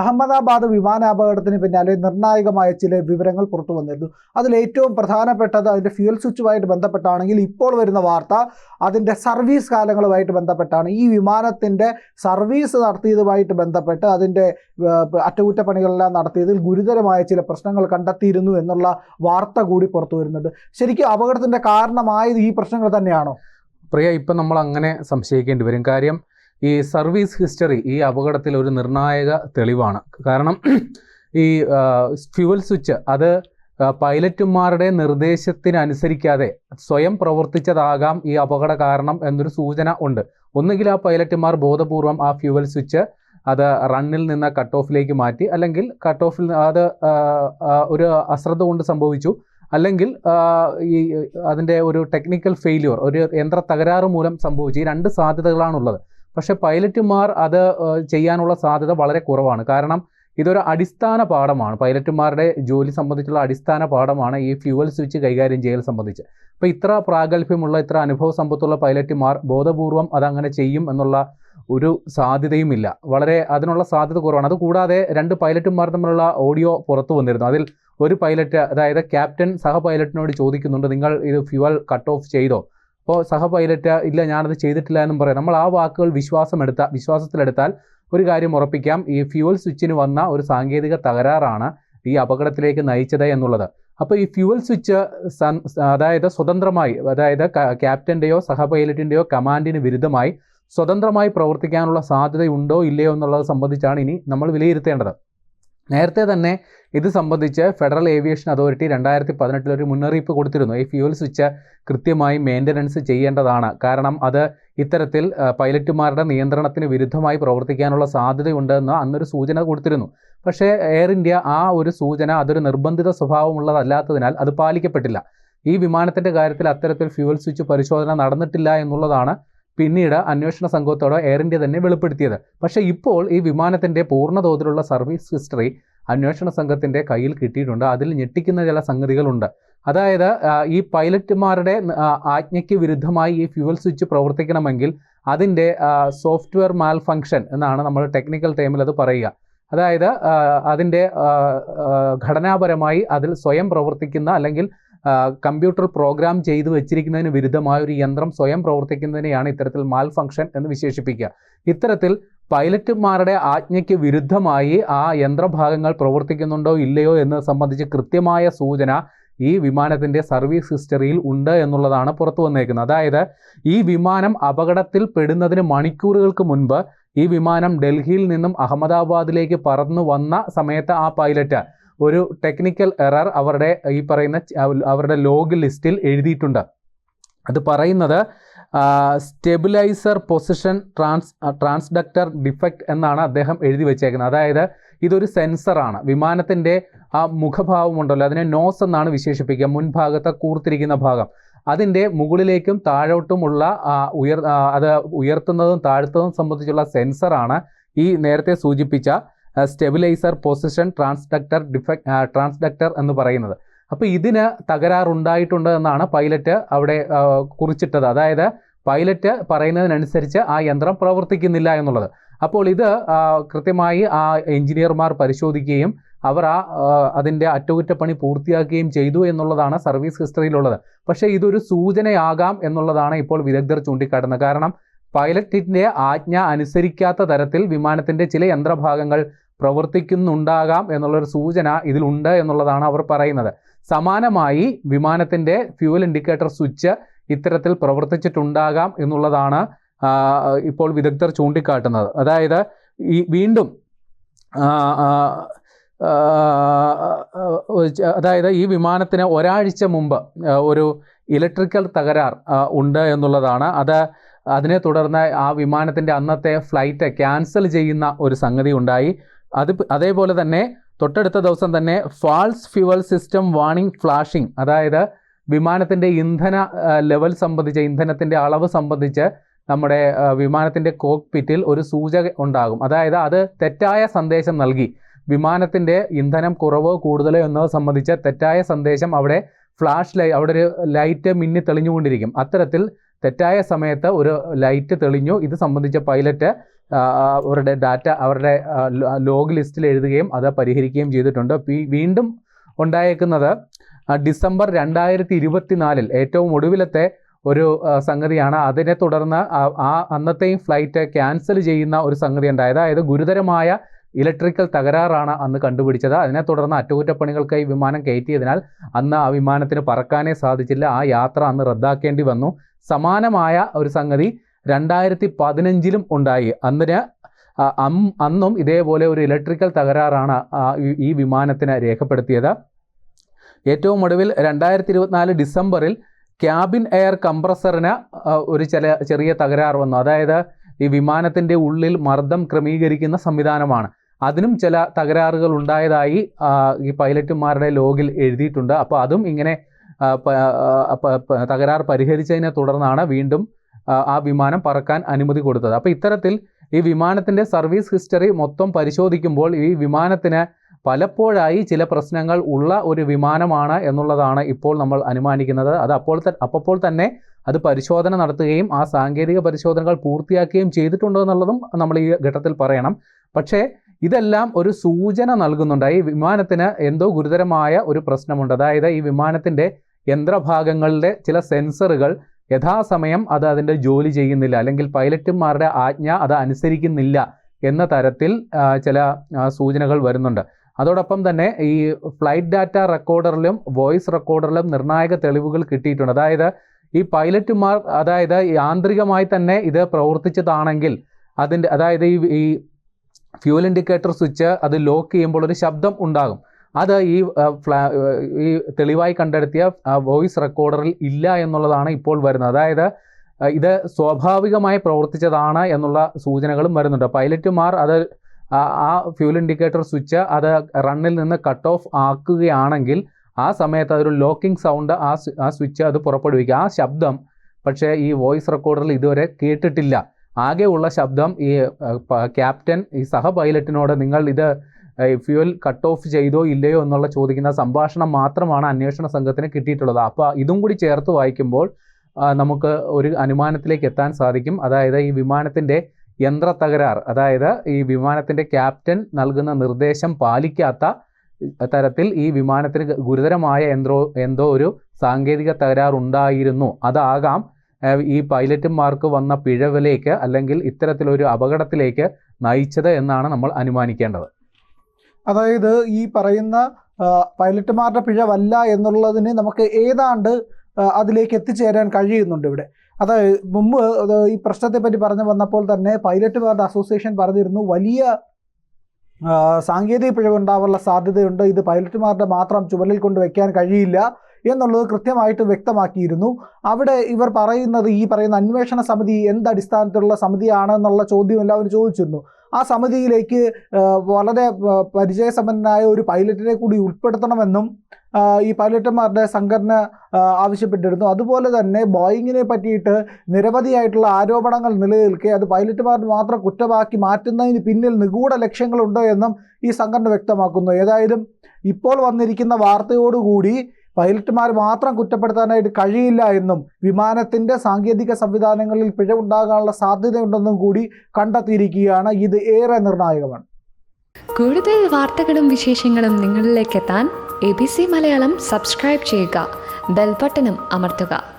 അഹമ്മദാബാദ് വിമാനാപകടത്തിന് പിന്നാലെ നിർണായകമായ ചില വിവരങ്ങൾ പുറത്തു വന്നിരുന്നു. അതിൽ ഏറ്റവും പ്രധാനപ്പെട്ടത് അതിന്റെ ഫ്യൂൽ സ്വിച്ചുമായിട്ട് ബന്ധപ്പെട്ടാണെങ്കിൽ ഇപ്പോൾ വരുന്ന വാർത്ത അതിന്റെ സർവീസ് കാലങ്ങളുമായിട്ട് ബന്ധപ്പെട്ടാണ്. ഈ വിമാനത്തിന്റെ സർവീസ് നടത്തിയതുമായിട്ട് ബന്ധപ്പെട്ട് അതിന്റെ അറ്റകുറ്റപ്പണികളെല്ലാം നടത്തിയതിൽ ഗുരുതരമായ ചില പ്രശ്നങ്ങൾ കണ്ടെത്തിയിരുന്നു എന്നുള്ള വാർത്ത കൂടി പുറത്തു വരുന്നുണ്ട്. ശരിക്കും അപകടത്തിന്റെ കാരണമായത് ഈ പ്രശ്നങ്ങൾ തന്നെയാണോ? പ്രിയ ഇപ്പം നമ്മൾ അങ്ങനെ സംശയിക്കേണ്ടി വരും. കാര്യം ഈ സർവീസ് ഹിസ്റ്ററി ഈ അപകടത്തിൽ ഒരു നിർണായക തെളിവാണ്. കാരണം ഈ ഫ്യുവൽ സ്വിച്ച് അത് പൈലറ്റുമാരുടെ നിർദ്ദേശത്തിനനുസരിക്കാതെ സ്വയം പ്രവർത്തിച്ചതാകാം ഈ അപകട കാരണം എന്നൊരു സൂചന ഉണ്ട്. ഒന്നുകിൽ ആ പൈലറ്റുമാർ ബോധപൂർവം ആ ഫ്യൂവൽ സ്വിച്ച് അത് റണ്ണിൽ നിന്ന് കട്ട് ഓഫിലേക്ക് മാറ്റി അല്ലെങ്കിൽ കട്ട് ഓഫിൽ അത് ഒരു അശ്രദ്ധ കൊണ്ട് സംഭവിച്ചു അല്ലെങ്കിൽ ഈ അതിന്റെ ഒരു ടെക്നിക്കൽ ഫെയില്യൂർ ഒരു യന്ത്ര തകരാറ് മൂലം സംഭവിച്ചു. ഈ രണ്ട് സാധ്യതകളാണുള്ളത്. പക്ഷേ പൈലറ്റുമാർ അത് ചെയ്യാനുള്ള സാധ്യത വളരെ കുറവാണ്. കാരണം ഇതൊരു അടിസ്ഥാന പാഠമാണ്. പൈലറ്റുമാരുടെ ജോലി സംബന്ധിച്ചുള്ള അടിസ്ഥാന പാഠമാണ് ഈ ഫ്യൂവൽ സ്വിച്ച് കൈകാര്യം ചെയ്യൽ സംബന്ധിച്ച്. അപ്പോൾ ഇത്ര പ്രാഗൽഭ്യമുള്ള ഇത്ര അനുഭവ സമ്പത്തുള്ള പൈലറ്റുമാർ ബോധപൂർവം അതങ്ങനെ ചെയ്യും എന്നുള്ള ഒരു സാധ്യതയുമില്ല. വളരെ അതിനുള്ള സാധ്യത കുറവാണ്. അതുകൂടാതെ രണ്ട് പൈലറ്റുമാർ തമ്മിലുള്ള ഓഡിയോ പുറത്തു വന്നിരുന്നു. അതിൽ ഒരു പൈലറ്റ് അതായത് ക്യാപ്റ്റൻ സഹ പൈലറ്റിനോട് ചോദിക്കുന്നുണ്ട് നിങ്ങൾ ഇത് ഫ്യുവൽ കട്ട് ഓഫ് ചെയ്തോ? അപ്പോൾ സഹപൈലറ്റ് ഇല്ല ഞാനത് ചെയ്തിട്ടില്ല എന്നും പറയാം. നമ്മൾ ആ വാക്കുകൾ വിശ്വാസം എടുത്ത വിശ്വാസത്തിലെടുത്താൽ ഒരു കാര്യം ഉറപ്പിക്കാം. ഈ ഫ്യൂവൽ സ്വിച്ചിന് വന്ന ഒരു സാങ്കേതിക തകരാറാണ് ഈ അപകടത്തിലേക്ക് നയിച്ചത് എന്നുള്ളത്. അപ്പോൾ ഈ ഫ്യൂവൽ സ്വിച്ച് അതായത് സ്വതന്ത്രമായി അതായത് ക്യാപ്റ്റന്റെയോ സഹ പൈലറ്റിന്റെയോ കമാൻഡിന് വിരുദ്ധമായി സ്വതന്ത്രമായി പ്രവർത്തിക്കാനുള്ള സാധ്യതയുണ്ടോ ഇല്ലയോ എന്നുള്ളത് സംബന്ധിച്ചാണ് ഇനി നമ്മൾ വിലയിരുത്തേണ്ടത്. നേരത്തെ തന്നെ ഇത് സംബന്ധിച്ച് ഫെഡറൽ ഏവിയേഷൻ അതോറിറ്റി രണ്ടായിരത്തി പതിനെട്ടിൽ ഒരു മുന്നറിയിപ്പ് കൊടുത്തിരുന്നു. ഈ ഫ്യൂൽ സ്വിച്ച് കൃത്യമായി മെയിന്റനൻസ് ചെയ്യേണ്ടതാണ്. കാരണം അത് ഇത്തരത്തിൽ പൈലറ്റുമാരുടെ നിയന്ത്രണത്തിന് വിരുദ്ധമായി പ്രവർത്തിക്കാനുള്ള സാധ്യതയുണ്ടെന്ന് അന്നൊരു സൂചന കൊടുത്തിരുന്നു. പക്ഷേ എയർ ഇന്ത്യ ആ ഒരു സൂചന അതൊരു നിർബന്ധിത സ്വഭാവമുള്ളതല്ലാത്തതിനാൽ അത് പാലിക്കപ്പെട്ടില്ല. ഈ വിമാനത്തിന്റെ കാര്യത്തിൽ അത്തരത്തിൽ ഫ്യൂവൽ സ്വിച്ച് പരിശോധന നടന്നിട്ടില്ല എന്നുള്ളതാണ് പിന്നീട് അന്വേഷണ സംഘത്തോടോ എയർ ഇന്ത്യ തന്നെ വെളിപ്പെടുത്തിയത്. പക്ഷേ ഇപ്പോൾ ഈ വിമാനത്തിന്റെ പൂർണ തോതിലുള്ള സർവീസ് ഹിസ്റ്ററി അന്വേഷണ സംഘത്തിന്റെ കയ്യിൽ കിട്ടിയിട്ടുണ്ട്. അതിൽ ഞെട്ടിക്കുന്ന ചില സംഗതികളുണ്ട്. അതായത് ഈ പൈലറ്റുമാരുടെ ആജ്ഞയ്ക്ക് വിരുദ്ധമായി ഈ ഫ്യൂവൽ സ്വിച്ച് പ്രവർത്തിക്കണമെങ്കിൽ അതിന്റെ സോഫ്റ്റ്വെയർ മാൽ ഫങ്ഷൻ എന്നാണ് നമ്മൾ ടെക്നിക്കൽ ടൈമിൽ അത് പറയുക. അതായത് അതിന്റെ ഘടനാപരമായി അതിൽ സ്വയം പ്രവർത്തിക്കുന്ന അല്ലെങ്കിൽ കമ്പ്യൂട്ടർ പ്രോഗ്രാം ചെയ്തു വെച്ചിരിക്കുന്നതിന് വിരുദ്ധമായ ഒരു യന്ത്രം സ്വയം പ്രവർത്തിക്കുന്നതിനെയാണ് ഇത്തരത്തിൽ മാൽ ഫംഗ്ഷൻ എന്ന് വിശേഷിപ്പിക്കുക. ഇത്തരത്തിൽ പൈലറ്റുമാരുടെ ആജ്ഞയ്ക്ക് വിരുദ്ധമായി ആ യന്ത്രഭാഗങ്ങൾ പ്രവർത്തിക്കുന്നുണ്ടോ ഇല്ലയോ എന്ന് സംബന്ധിച്ച് കൃത്യമായ സൂചന ഈ വിമാനത്തിന്റെ സർവീസ് ഹിസ്റ്ററിയിൽ ഉണ്ട് എന്നുള്ളതാണ് പുറത്തു വന്നേക്കുന്നത്. അതായത് ഈ വിമാനം അപകടത്തിൽ പെടുന്നതിന് മണിക്കൂറുകൾക്ക് മുൻപ് ഈ വിമാനം ഡൽഹിയിൽ നിന്നും അഹമ്മദാബാദിലേക്ക് പറന്നു വന്ന സമയത്ത് ആ പൈലറ്റ് ഒരു ടെക്നിക്കൽ എറർ അവരുടെ ഈ പറയുന്ന അവരുടെ ലോഗ് ലിസ്റ്റിൽ എഴുതിയിട്ടുണ്ട്. അത് പറയുന്നത് stabiliser position trans transducer defect എന്നാണ് അദ്ദേഹം എഴുതി വെച്ചേക്കുന്നത്. അതായത് ഇതൊരു സെൻസറാണ് വിമാനത്തിന്റെ ആ മുഖഭാവമുണ്ടല്ലോ അതിനെ നോസ് എന്നാണ് വിശേഷിപ്പിക്കുക. മുൻഭാഗത്തെ കൂർത്തിരിക്കുന്ന ഭാഗം. അതിന്റെ മുകളിലേക്കും താഴോട്ടുമുള്ള ഉയർ അത് ഉയർത്തുന്നതും താഴ്ത്തുന്നതും സംബന്ധിച്ചുള്ള സെൻസറാണ് ഈ നേരത്തെ സൂചിപ്പിച്ച stabiliser position transducer defect transducer എന്ന് പറയുന്നത്. അപ്പോൾ ഇതിന് തകരാറുണ്ടായിട്ടുണ്ട് എന്നാണ് പൈലറ്റ് അവിടെ കുറിച്ചിട്ടത്. അതായത് പൈലറ്റ് പറയുന്നതിനനുസരിച്ച് ആ യന്ത്രം പ്രവർത്തിക്കുന്നില്ല എന്നുള്ളത്. അപ്പോൾ ഇത് കൃത്യമായി ആ എഞ്ചിനീയർമാർ പരിശോധിക്കുകയും അവർ ആ, അതിന്റെ അറ്റകുറ്റപ്പണി പൂർത്തിയാക്കുകയും ചെയ്തു എന്നുള്ളതാണ് സർവീസ് ഹിസ്റ്ററിയിലുള്ളത്. പക്ഷേ ഇതൊരു സൂചനയാകാം എന്നുള്ളതാണ് ഇപ്പോൾ വിദഗ്ധർ ചൂണ്ടിക്കാട്ടുന്നത്. കാരണം പൈലറ്റിന്റെ ആജ്ഞ അനുസരിക്കാത്ത തരത്തിൽ വിമാനത്തിന്റെ ചില യന്ത്രഭാഗങ്ങൾ പ്രവർത്തിക്കുന്നുണ്ടാകാം എന്നുള്ളൊരു സൂചന ഇതിലുണ്ട് എന്നുള്ളതാണ് അവർ പറയുന്നത്. സമാനമായി വിമാനത്തിന്റെ ഫ്യൂവൽ ഇൻഡിക്കേറ്റർ സ്വിച്ച് ഇത്തരത്തിൽ പ്രവർത്തിച്ചിട്ടുണ്ടാകാം എന്നുള്ളതാണ് ഇപ്പോൾ വിദഗ്ധർ ചൂണ്ടിക്കാട്ടുന്നത്. അതായത് ഈ വീണ്ടും അതായത് ഈ വിമാനത്തിന് ഒരാഴ്ച മുമ്പ് ഒരു ഇലക്ട്രിക്കൽ തകരാർ ഉണ്ട് എന്നുള്ളതാണ്. അത് അതിനെ തുടർന്ന് ആ വിമാനത്തിന്റെ അന്നത്തെ ഫ്ലൈറ്റ് ക്യാൻസൽ ചെയ്യുന്ന ഒരു സംഗതി ഉണ്ടായി. അത് അതേപോലെ തന്നെ തൊട്ടടുത്ത ദിവസം തന്നെ false fuel system warning flashing അതായത് വിമാനത്തിന്റെ ഇന്ധന ലെവൽ സംബന്ധിച്ച് ഇന്ധനത്തിന്റെ അളവ് സംബന്ധിച്ച് നമ്മുടെ വിമാനത്തിന്റെ കോക്പിറ്റിൽ ഒരു സൂചക ഉണ്ടാകും. അതായത് അത് തെറ്റായ സന്ദേശം നൽകി. വിമാനത്തിന്റെ ഇന്ധനം കുറവോ കൂടുതലോ എന്നത് സംബന്ധിച്ച് തെറ്റായ സന്ദേശം അവിടെ ഫ്ലാഷ് ലൈ അവിടെ ഒരു ലൈറ്റ് മിന്നി തെളിഞ്ഞുകൊണ്ടിരിക്കും. അത്തരത്തിൽ തെറ്റായ സമയത്ത് ഒരു ലൈറ്റ് തെളിഞ്ഞു. ഇത് സംബന്ധിച്ച പൈലറ്റ് അവരുടെ ഡാറ്റ അവരുടെ ലോഗ് ലിസ്റ്റിൽ എഴുതുകയും അത് പരിഹരിക്കുകയും ചെയ്തിട്ടുണ്ട്. വീണ്ടും ഉണ്ടായേക്കുന്നത് ഡിസംബർ രണ്ടായിരത്തി ഇരുപത്തിനാലിൽ ഏറ്റവും ഒടുവിലത്തെ ഒരു സംഗതിയാണ്. അതിനെ തുടർന്ന് ആ അന്നത്തെയും ഫ്ലൈറ്റ് ക്യാൻസൽ ചെയ്യുന്ന ഒരു സംഗതി ഉണ്ടായത്. അതായത് ഗുരുതരമായ ഇലക്ട്രിക്കൽ തകരാറാണ് അന്ന് കണ്ടുപിടിച്ചത്. അതിനെ തുടർന്ന് അറ്റകുറ്റപ്പണികൾക്കായി വിമാനം കയറ്റിയതിനാൽ അന്ന് ആ വിമാനത്തിന് പറക്കാനേ സാധിച്ചില്ല. ആ യാത്ര അന്ന് റദ്ദാക്കേണ്ടി വന്നു. സമാനമായ ഒരു സംഗതി രണ്ടായിരത്തി പതിനഞ്ചിലും ഉണ്ടായി അന്നിന് അന്നും ഇതേപോലെ ഒരു ഇലക്ട്രിക്കൽ തകരാറാണ് ഈ- വിമാനത്തിന് രേഖപ്പെടുത്തിയത്. ഏറ്റവും ഒടുവിൽ രണ്ടായിരത്തി ഇരുപത്തിനാല് ഡിസംബറിൽ ക്യാബിൻ എയർ കംപ്രസറിന് ഒരു ചില ചെറിയ തകരാർ വന്നു. അതായത് ഈ വിമാനത്തിന്റെ ഉള്ളിൽ മർദ്ദം ക്രമീകരിക്കുന്ന സംവിധാനമാണ്. അതിനും ചില തകരാറുകൾ ഉണ്ടായതായി ഈ പൈലറ്റുമാരുടെ ലോഗിൽ എഴുതിയിട്ടുണ്ട്. അപ്പോൾ അതും ഇങ്ങനെ തകരാർ പരിഹരിച്ചതിനെ തുടർന്നാണ് വീണ്ടും ആ, വിമാനം പറക്കാൻ അനുമതി കൊടുത്തത്. അപ്പോൾ ഇത്തരത്തിൽ ഈ വിമാനത്തിന്റെ സർവീസ് ഹിസ്റ്ററി മൊത്തം പരിശോധിക്കുമ്പോൾ ഈ വിമാനത്തിന് പലപ്പോഴായി ചില പ്രശ്നങ്ങൾ ഉള്ള ഒരു വിമാനമാണ് എന്നുള്ളതാണ് ഇപ്പോൾ നമ്മൾ അനുമാനിക്കുന്നത്. അത് അപ്പോൾ അപ്പോൾ തന്നെ അത് പരിശോധന നടത്തുകയും ആ സാങ്കേതിക പരിശോധനകൾ പൂർത്തിയാക്കുകയും ചെയ്തിട്ടുണ്ടോ എന്നുള്ളതും നമ്മൾ ഈ ഘട്ടത്തിൽ പറയണം. പക്ഷേ ഇതെല്ലാം ഒരു സൂചന നൽകുന്നുണ്ട്. ഈ വിമാനത്തിന് എന്തോ ഗുരുതരമായ ഒരു പ്രശ്നമുണ്ട്. അതായത് ഈ വിമാനത്തിന്റെ യന്ത്രഭാഗങ്ങളുടെ ചില സെൻസറുകൾ യഥാസമയം അത് അതിന്റെ ജോലി ചെയ്യുന്നില്ല അല്ലെങ്കിൽ പൈലറ്റുമാരുടെ ആജ്ഞ അത് അനുസരിക്കുന്നില്ല എന്ന തരത്തിൽ ചില സൂചനകൾ വരുന്നുണ്ട്. അതോടൊപ്പം തന്നെ ഈ ഫ്ലൈറ്റ് ഡാറ്റ റെക്കോർഡറിലും വോയിസ് റെക്കോർഡറിലും നിർണായക തെളിവുകൾ കിട്ടിയിട്ടുണ്ട്. അതായത് ഈ പൈലറ്റുമാർ അതായത് യാന്ത്രികമായി തന്നെ ഇത് പ്രവർത്തിച്ചതാണെങ്കിൽ അതിന്റെ അതായത് ഈ ഫ്യൂൽ ഇൻഡിക്കേറ്റർ സ്വിച്ച് അത് ലോക്ക് ചെയ്യുമ്പോൾ ഒരു ശബ്ദം ഉണ്ടാകും. അത് ഈ ഫ്ലാ ഈ തെളിവായി കണ്ടെടുത്തിയ വോയിസ് റെക്കോർഡറിൽ ഇല്ല എന്നുള്ളതാണ് ഇപ്പോൾ വരുന്നത്. അതായത് ഇത് സ്വാഭാവികമായി പ്രവർത്തിച്ചതാണ് എന്നുള്ള സൂചനകളും വരുന്നുണ്ട്. പൈലറ്റുമാർ അത് ആ ഫ്യൂൽ ഇൻഡിക്കേറ്റർ സ്വിച്ച് അത് റണ്ണിൽ നിന്ന് കട്ട് ഓഫ് ആക്കുകയാണെങ്കിൽ ആ സമയത്ത് അതൊരു ലോക്കിംഗ് സൗണ്ട് ആ ആ സ്വിച്ച് അത് പുറപ്പെടുവിക്കുക ആ ശബ്ദം പക്ഷേ ഈ വോയിസ് റെക്കോർഡറിൽ ഇതുവരെ കേട്ടിട്ടില്ല. ആകെയുള്ള ശബ്ദം ഈ ക്യാപ്റ്റൻ ഈ സഹ പൈലറ്റിനോട് നിങ്ങൾ ഇത് ഫ്യൂൽ കട്ട് ഓഫ് ചെയ്തോ ഇല്ലയോ എന്നുള്ള ചോദിക്കുന്ന സംഭാഷണം മാത്രമാണ് അന്വേഷണ സംഘത്തിന് കിട്ടിയിട്ടുള്ളത്. അപ്പോൾ ഇതും കൂടി ചേർത്ത് വായിക്കുമ്പോൾ നമുക്ക് ഒരു അനുമാനത്തിലേക്ക് എത്താൻ സാധിക്കും. അതായത് ഈ വിമാനത്തിന്റെ യന്ത്ര തകരാർ അതായത് ഈ വിമാനത്തിന്റെ ക്യാപ്റ്റൻ നൽകുന്ന നിർദ്ദേശം പാലിക്കാത്ത തരത്തിൽ ഈ വിമാനത്തിന് ഗുരുതരമായ എന്തോ എന്തോ ഒരു സാങ്കേതിക തകരാർ ഉണ്ടായിരുന്നു. അതാകാം ഈ പൈലറ്റുമാർക്ക് വന്ന പിഴവിലേക്ക് അല്ലെങ്കിൽ ഇത്തരത്തിലൊരു അപകടത്തിലേക്ക് നയിച്ചത് എന്നാണ് നമ്മൾ അനുമാനിക്കേണ്ടത്. അതായത് ഈ പറയുന്ന പൈലറ്റുമാരുടെ പിഴവല്ല എന്നുള്ളതിന് നമുക്ക് ഏതാണ്ട് അതിലേക്ക് എത്തിച്ചേരാൻ കഴിയുന്നുണ്ട് ഇവിടെ. അതായത് മുമ്പ് ഈ പ്രശ്നത്തെ പറ്റി പറഞ്ഞു വന്നപ്പോൾ തന്നെ പൈലറ്റുമാരുടെ അസോസിയേഷൻ പറഞ്ഞിരുന്നു വലിയ സാങ്കേതിക പിഴവുണ്ടാവാനുള്ള സാധ്യതയുണ്ട്. ഇത് പൈലറ്റുമാരുടെ മാത്രം ചുമലിൽ കൊണ്ട് വെക്കാൻ കഴിയില്ല എന്നുള്ളത് കൃത്യമായിട്ട് വ്യക്തമാക്കിയിരുന്നു. അവിടെ ഇവർ പറയുന്നത് ഈ പറയുന്ന അന്വേഷണ സമിതി എന്ത് അടിസ്ഥാനത്തിലുള്ള സമിതിയാണ് എന്നുള്ള ചോദ്യം എല്ലാവരും ചോദിച്ചിരുന്നു. ആ സമിതിയിലേക്ക് വളരെ പരിചയസമ്പന്നനായ ഒരു പൈലറ്റിനെ കൂടി ഉൾപ്പെടുത്തണമെന്നും ഈ പൈലറ്റുമാരുടെ സംഘടന ആവശ്യപ്പെട്ടിരുന്നു. അതുപോലെ തന്നെ ബോയിങ്ങിനെ പറ്റിയിട്ട് നിരവധിയായിട്ടുള്ള ആരോപണങ്ങൾ നിലനിൽക്കെ അത് പൈലറ്റുമാർ മാത്രം കുറ്റമാക്കി മാറ്റുന്നതിന് പിന്നിൽ നിഗൂഢ ലക്ഷ്യങ്ങളുണ്ടോ എന്നും ഈ സംഘടന വ്യക്തമാക്കുന്നു. ഏതായാലും ഇപ്പോൾ വന്നിരിക്കുന്ന വാർത്തയോടുകൂടി പൈലറ്റുമാർ മാത്രം കുറ്റപ്പെടുത്താനായിട്ട് കഴിയില്ല എന്നും വിമാനത്തിന്റെ സാങ്കേതിക സംവിധാനങ്ങളിൽ പിഴവുണ്ടാകാനുള്ള സാധ്യതയുണ്ടെന്നും കൂടി കണ്ടെത്തിയിരിക്കുകയാണ്. ഇത് ഏറെ നിർണായകമാണ്. കൂടുതൽ വാർത്തകളും വിശേഷങ്ങളും നിങ്ങളിലേക്ക് എത്താൻ A B C Malayalam subscribe ചെയ്യുക. ബെൽബട്ടനും അമർത്തുക.